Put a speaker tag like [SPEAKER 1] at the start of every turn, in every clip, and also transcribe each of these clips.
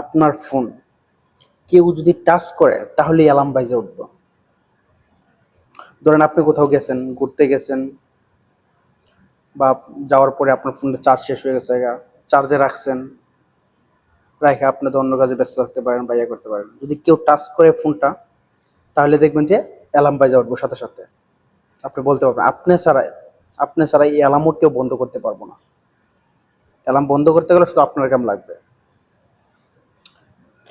[SPEAKER 1] আপনার ফোন। কেউ যদি টাচ করে তাহলে অ্যালার্ম বাজে উঠব। ধরেন আপনি কোথাও গেছেন, ঘুরতে গেছেন, বা যাওয়ার পরে আপনার ফোনটা চার্জ শেষ হয়ে গেছে চার্জে রাখছেন, রাখে আপনি তো অন্য কাজে ব্যস্ত থাকতে পারেন বা ইয়ে করতে পারেন। যদি কেউ টাচ করে ফোনটা, তাহলে দেখবেন যে অ্যালার্ম বাজে উঠবো সাথে সাথে। আপনি বলতে পারবেন, আপনি ছাড়াই আপনি ছাড়াই এই অ্যালার্মও কেউ বন্ধ করতে পারব না। অ্যালার্ম বন্ধ করতে গেলে শুধু আপনার কাম লাগবে।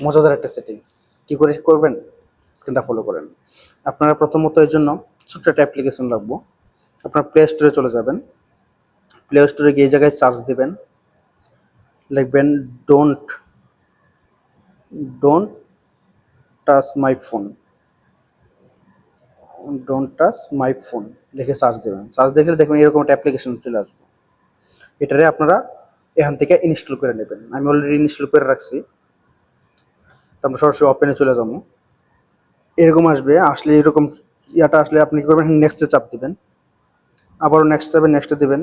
[SPEAKER 1] মজাদার একটা সেটিংস কি করে করবেন? স্ক্রিনটা ফলো করেন। আপনারা প্রথমত এর জন্য ছোট্ট একটা অ্যাপ্লিকেশন লাগবো আপনার প্লে স্টোরে চলে যাবেন। প্লে স্টোরে গিয়ে জায়গায় সার্চ দিবেন। লিখবেন don't don't touch my phone don't touch my phone লিখে সার্চ দেবেন। সার্চ দেখলে দেখবেন এরকম একটা অ্যাপ্লিকেশন চলে আসবে। এটারে আপনারা এখান থেকে ইনস্টল করে নেবেন। আমি অলরেডি ইনস্টল করে রাখছি। তো আমরা সরাসরি ওপেনে চলে যাব। এরকম আসবে, আসলে এরকম ইয়াটা আসলে আপনি কী করবেন নেক্সটে চাপ দিবেন। আবারও নেক্সট চাপে নেক্সটে দিবেন,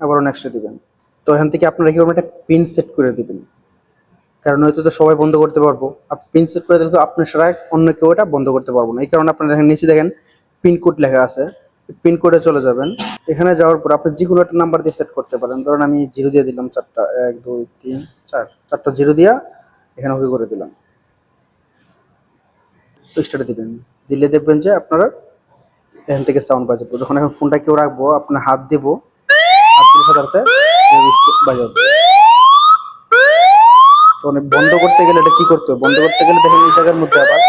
[SPEAKER 1] আবারও নেক্সটে দিবেন। তো এখান থেকে আপনারা কী করবেন, একটা পিন সেট করে দিবেন। কারণ হয়তো তো সবাই বন্ধ করতে পারব। আপনি পিন সেট করে দিলে তো আপনার ছাড়া অন্য কেউ এটা বন্ধ করতে পারব না। এই কারণে আপনারা এখানে নিচে দেখেন পিনকোড লেখা আছে। পিনকোডে চলে যাবেন। এখানে যাওয়ার পর আপনি যে কোনো একটা নাম্বার দিয়ে সেট করতে পারেন। ধরুন আমি জিরো দিয়ে দিলাম চারটা, এক, দুই, তিন, চার। চারটা জিরো দিয়া এখানে ওকে করে দিলাম। স্টার্টে দিবেন। দিলে দেখবেন যে আপনারা এখান থেকে সাউন্ড বাজাবো। যখন এখন ফোনটা কেউ রাখব, আপনার হাত দেবো, হাত দিলে বন্ধ করতে গেলে এটা কি করতে হবে? বন্ধ করতে গেলে দেখেন এই জায়গার মধ্যে আবার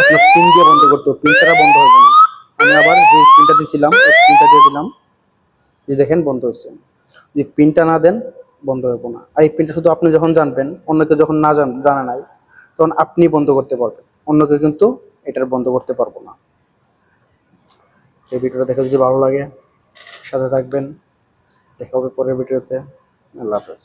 [SPEAKER 1] আপনার পিন দিয়ে বন্ধ করতে হবে। পিন ছাড়া বন্ধ হবে না। আমি আবার যে পিনটা দিয়েছিলাম, ওই পিনটা দিয়ে দিলাম। যে দেখেন বন্ধ হয়েছে। যদি পিনটা না দেন, বন্ধ হবে না। আর এই পিনটা শুধু আপনি যখন জানবেন, অন্য কেউ যখন না জান, জানা নাই, তখন আপনি বন্ধ করতে পারবেন। অন্য কেউ কিন্তু এটার বন্ধ করতে পারব না। এই ভিডিওটা দেখে যদি ভালো লাগে, সাথে থাকবেন। দেখা হবে পরের ভিডিওতে। আল্লাহ হাফেজ।